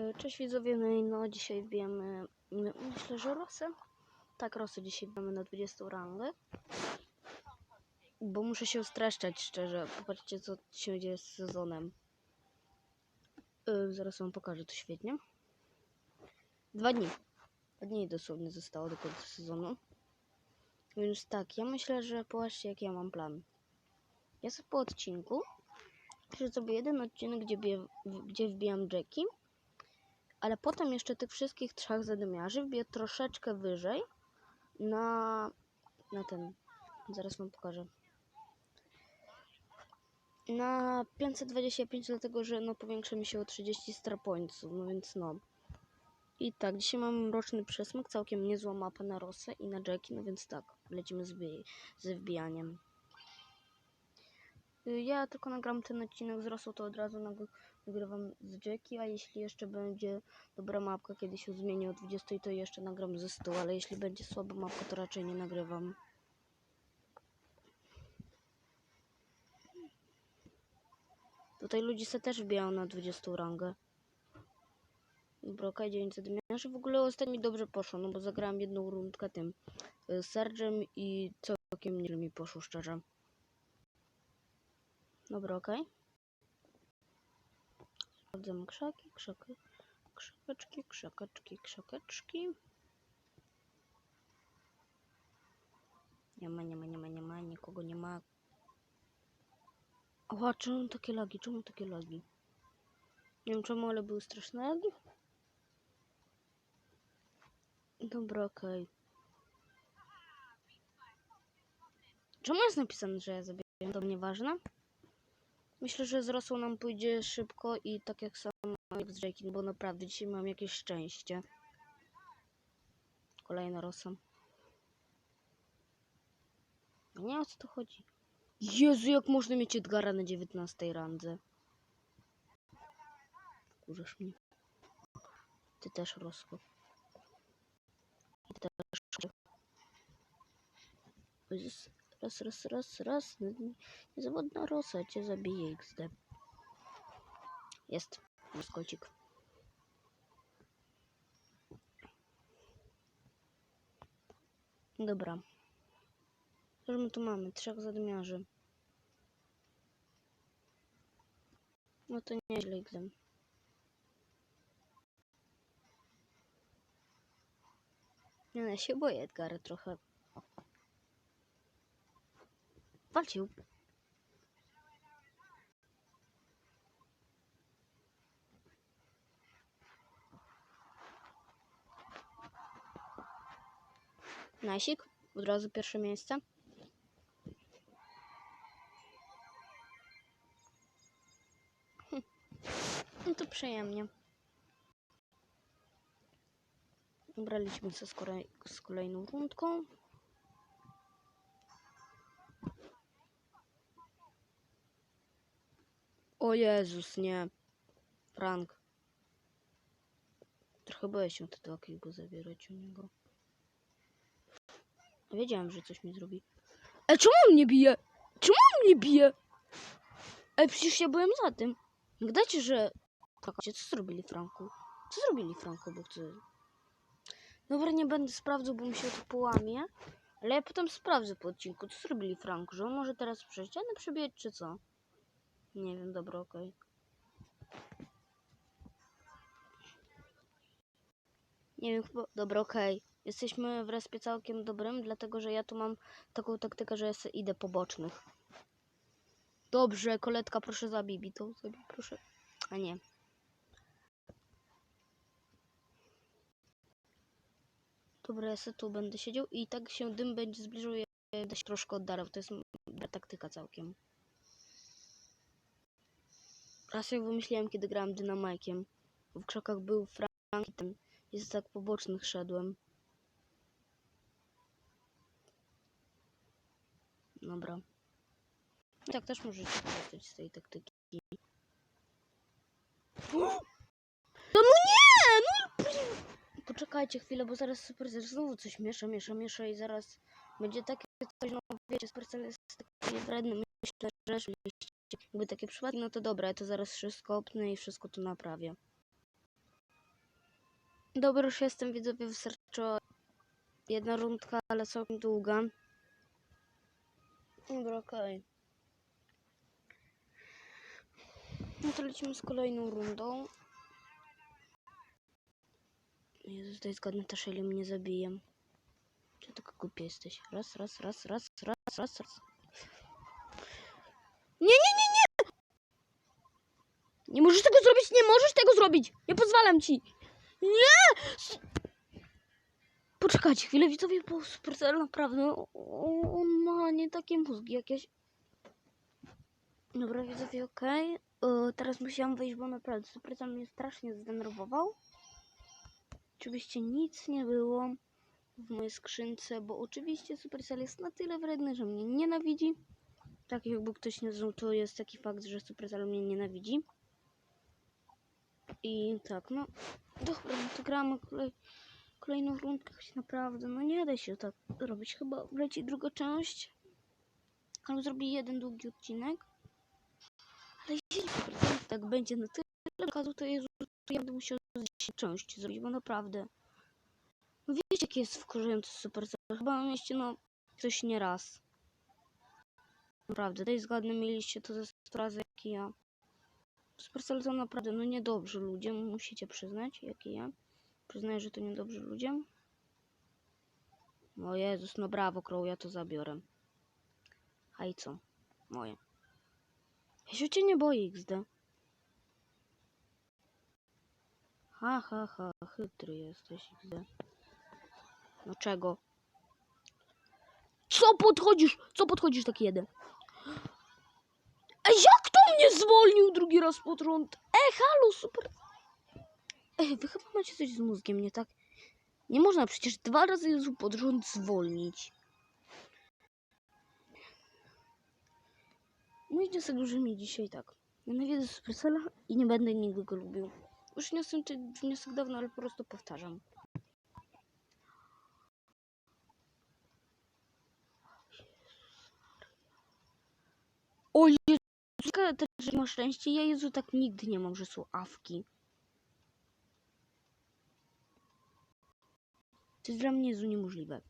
E, Cześć widzowie, no dzisiaj wbijamy, my- myślę, że Rosę. Tak, Rosę dzisiaj wbijamy na 20 rangę. Bo muszę się streszczać szczerze, popatrzcie co się dzieje z sezonem. E, zaraz wam pokażę to świetnie. Dwa dni. Dwa dni dosłownie zostało do końca sezonu. Więc tak, ja myślę, że popatrzcie jaki ja mam plan. Ja sobie po odcinku, że zrobię jeden odcinek, gdzie, bije, gdzie wbijam Jackie ale potem jeszcze tych wszystkich trzech zadymiarzy wbiję troszeczkę wyżej na, na ten, zaraz wam pokażę. Na 525, dlatego że no powiększy mi się o 30 star pointsów, no więc no. I tak, dzisiaj mam mroczny przesmyk, całkiem niezła mapa na Rosę i na Jackie, no więc tak, lecimy z, ze wbijaniem. Y, Ja tylko nagram ten odcinek z Rosą, to od razu nag- nagrywam z Jackie, a jeśli jeszcze będzie dobra mapka, kiedy się zmieni o 20, to jeszcze nagram ze 100, ale jeśli będzie słaba mapka, to raczej nie nagrywam. Tutaj ludzie se też wbijają na 20 rangę. Broka 900 miarzy. W ogóle ostatnio mi dobrze poszło, no bo zagrałem jedną rundkę tym y, Sergem i całkiem nieźle mi poszło, szczerze. Dobra, okej. Sprawdzam krzaki, krzaki, krzaczki, krzaczki, krzaczki. Nie ma, nie ma, nie ma, nie ma, nikogo nie ma. Ała, czemu takie lagi, czemu takie lagi? Nie wiem czemu, ale były straszne lagi. Dobra, okej. Czemu jest napisane, że ja zabieram? To nieważne. Myślę, że z Rosą nam pójdzie szybko i tak jak samo jak z Jake'em, bo naprawdę dzisiaj mam jakieś szczęście. Kolejna Rosa. Nie wiem o co tu chodzi. Jezu, jak można mieć Edgara na 19 randze. Kurzasz mnie. Ty też, Rosko. Ty też. Raz, raz, raz, raz. Niezawodna Rosa cię zabije XD. Jest. Jest kocik. Dobra. Co my tu mamy? Trzech zadmiarzy. No to nieźle XD. Nie, no, ja się boję Edgara trochę. Walczył. Nasik, od razu pierwsze miejsce. Hm. No to przyjemnie. Lecimy co z, kolej z kolejną rundką. O Jezus, nie. Frank. Trochę boję się tego takiego zabierać u niego. Wiedziałem, że coś mi zrobi. E, czemu on mnie bije? Czemu on mnie bije? Ej, przecież ja byłem za tym. Nie Dajcie, że... Czekajcie, co zrobili Franku? Co zrobili Franku, bo chcę... Dobra, nie będę sprawdzał, bo mi się to połamie. Ale ja potem sprawdzę po odcinku, co zrobili Franku, że on może teraz przez ścianę przebiec, czy co? Nie wiem, dobra, okej. Nie wiem, chyba... Dobra, okej. Jesteśmy w respie całkiem dobrym, dlatego że ja tu mam taką taktykę, że ja idę po bocznych. Dobrze, koletka, proszę zabij bitą. Zabij, proszę. A nie. Dobra, ja sobie tu będę siedział i tak się dym będzie zbliżył, ja będę się troszkę oddalał. To jest taktyka całkiem. Raz jak wymyśliłem, kiedy grałem dynamajkiem. W krzakach był Frank i ten. Jest tak po bocznych szedłem. Dobra. I tak też możecie korzystać z tej taktyki. No, no nie! No Poczekajcie chwilę, bo zaraz Supercell znowu coś miesza, miesza, miesza i zaraz będzie takie coś, no wiecie, Supercell jest taki wredny, myślę, że jakby takie przypadki, no to dobra, ja to zaraz wszystko opnę i wszystko tu naprawię. Dobra, już jestem, widzowie, wystarczyła jedna rundka, ale całkiem długa. Dobra, okej. No to lecimy z kolejną rundą. Jezus, tutaj zgodny też, ile mnie zabiję. Czy tylko głupia jesteś? Raz, raz, raz, raz, raz, raz, raz. Nie, nie, nie, nie! Nie możesz tego zrobić, nie możesz tego zrobić! Nie pozwalam ci! Nie! Poczekajcie chwilę, widzowie, bo Supercell naprawdę, on ma nie takie mózgi jakieś. Dobra, widzowie, okej. E, Teraz musiałam wyjść, bo naprawdę Supercell mnie strasznie zdenerwował. Oczywiście nic nie było w mojej skrzynce, bo oczywiście Supercell jest na tyle wredny, że mnie nienawidzi. Tak jakby ktoś nie znał, to jest taki fakt, że Supercell mnie nienawidzi. I tak, no. Dobra, no to gramy kolej, kolejną rundkę, choć naprawdę, no nie da się tak robić. Chyba leci druga część. Albo zrobię jeden długi odcinek. Ale jeśli tak będzie na tyle okazu, to Jezu, to ja będę musiał z 10 części zrobić, bo naprawdę. No wiecie, jaki jest wkurzający Supercell. Chyba mieliście, no, coś nie raz. Naprawdę, tej zgodny mieliście to ze 100 razy, jak i ja. Supercell to naprawdę, no niedobrzy ludzie, musicie przyznać, jak i ja. Przyznaję, że to niedobrzy ludzie. O Jezus, no brawo, Crow, ja to zabiorę. A i co? Moje. Ja się cię nie boję, XD. Ha, ha, ha, chytry jesteś, XD. No czego? Co podchodzisz? Co podchodzisz taki jeden? Mnie zwolnił drugi raz pod rząd? Ej, halo, super. Ej, wy chyba macie coś z mózgiem, nie tak? Nie można przecież dwa razy Jezu pod rząd zwolnić. Mój wniosek brzmi dzisiaj tak. Nienawidzę Supercella i nie będę nigdy go lubił. Już niosłem ten wniosek dawno, ale po prostu powtarzam. O Jezu, też masz szczęście. Ja Jezu tak nigdy nie mam, że są awki. To jest dla mnie Jezu niemożliwe.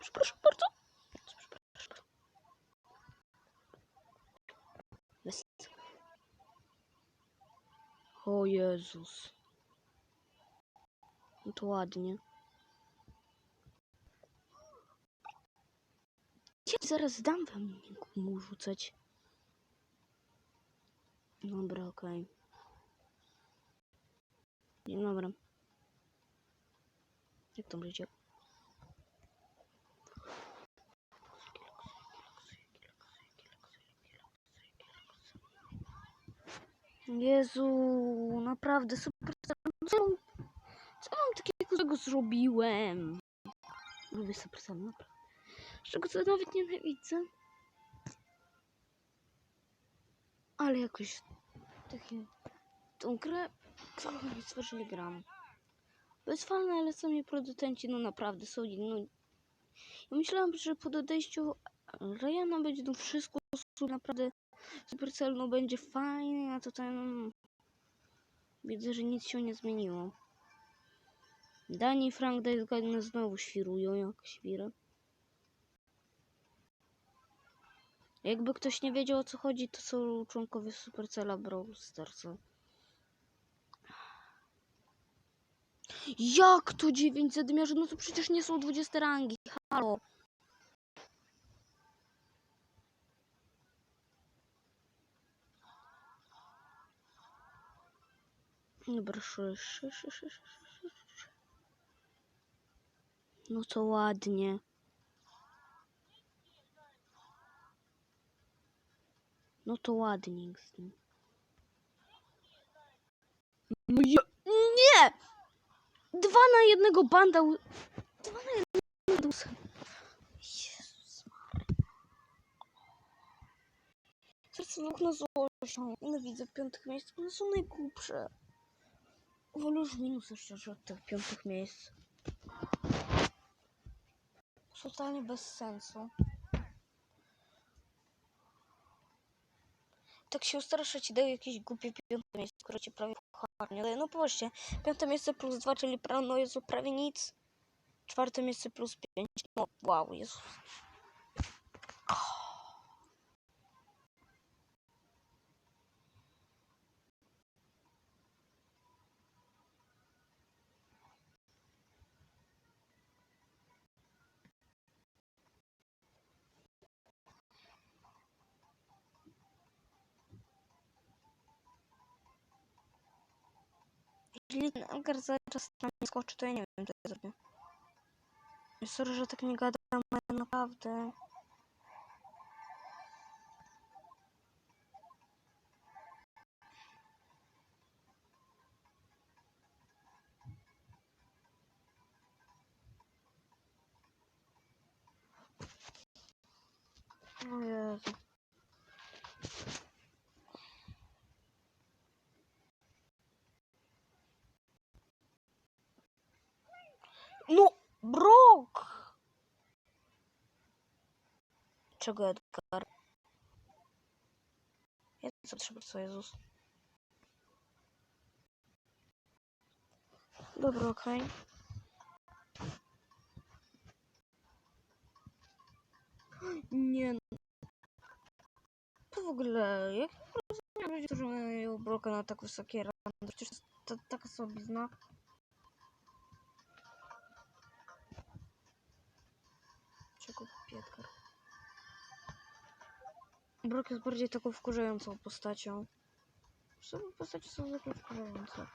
Przepraszam bardzo. Przepraszam. Jest. O Jezus. No to ładnie. Zaraz dam wam mu rzucać. Dobra, okej. Nie, dobra. Jak to będzie? Jezu, naprawdę super. Co, co mam takiego zrobiłem? Lubię super sam, naprawdę. Z czego co nawet nienawidzę. Ale jakoś takie tą grę cały stworzyli gram. Bezfalne, ale sami producenci no naprawdę są no. Ja myślałam, że po odejściu Ryana będzie to wszystko naprawdę Supercell no będzie fajnie, a tutaj no, widzę, że nic się nie zmieniło. Dani Frank Gardner znowu świrują jak świry. Jakby ktoś nie wiedział o co chodzi, to są członkowie Supercella Brawl Starsa. Jak to 9 zadmiarzy? No to przecież nie są 20 rangi. Halo. No to ładnie. No to ładnie z tym. No ja... Nie! Dwa na jednego banda. u- Dwa na jednego usa. Jezus Maria. Serce nóg na złością. Nienawidzę piątych miejsc. One są najgłupsze. Wolę już minusy szczerze od tych piątych miejsc. Totalnie bez sensu. Tak się ustraszyć i daje jakieś głupie piąte miejsce, skoro ci prawie puchar nie daje. No popatrzcie, piąte miejsce plus dwa, czyli pra, no prawie nic. Czwarte miejsce plus pięć. No wow, Jezus. Jeśli ten Anker za czas na mnie skoczy, to ja nie wiem, co ja zrobię. Sorry, że tak nie gadam, ale naprawdę. O Jezu. No, Brok! Czego Edgar? Ja co trzeba, co Jezus? Dobra, okej. Nie no. To w ogóle, jak rozumiem ludzi, którzy mają Broka na tak wysokie rany? Przecież to taka słabizna. Czego Piedgar? Brok jest bardziej taką wkurzającą postacią. Sobie postacie są zwykle wkurzające.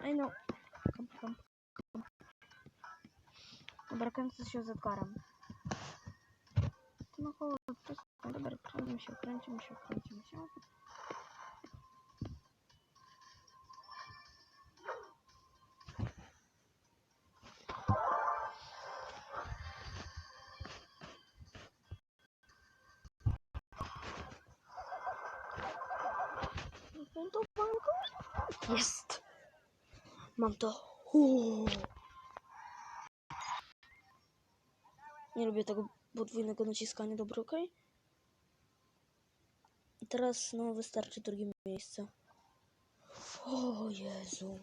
Ej no. Kamp, kamp, kamp. Dobra, kręcę się z Edgarem. No chodź. Dobra, kręcimy się, kręcimy się, kręcimy się. Jest! Mam to. Uuu. Nie lubię tego podwójnego naciskania, dobra, okej? Teraz, no, wystarczy drugie miejsce. O Jezu.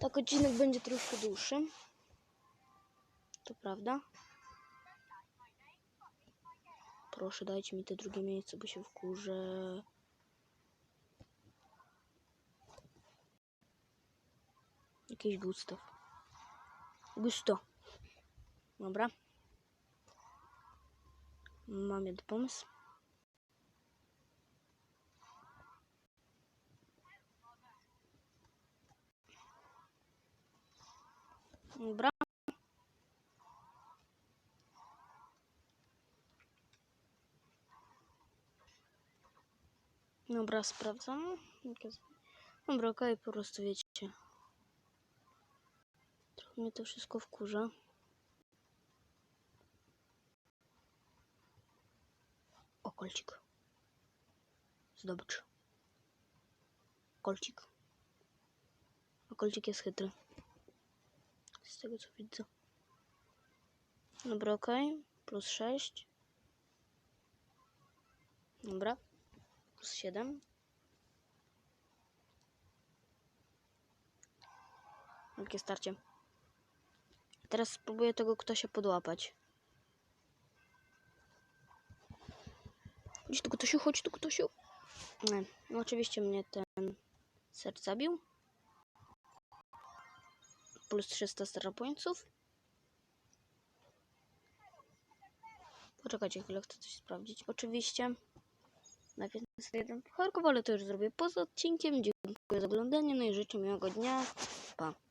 Tak, odcinek będzie troszkę dłuższy. To prawda. Proszę, dajcie mi te drugie miejsce, bo się wkurzę. Jakiś Gustaw. Gusto. Dobra. Mam jeden pomysł. Dobra. Dobra, sprawdzam. Jak jest- Dobra, Trochę mnie to wszystko wkurza. O, kolcik. Zdobycz. Kolcik. A kolcik jest chytry. Z tego co widzę. Dobra, okej. Plus 6. Dobra. Plus 7. Jakie starcie. Teraz spróbuję tego ktoś podłapać. Chodź tu Ktosiu, chodź tu Ktosiu. Nie, no oczywiście mnie ten serc zabił. Plus 300 starapońców. Poczekajcie chwilę, chcę coś sprawdzić. Oczywiście. Najpierw sobie jeden pucharków, ale to już zrobię poza odcinkiem. Dziękuję za oglądanie, no i życzę miłego dnia. Pa.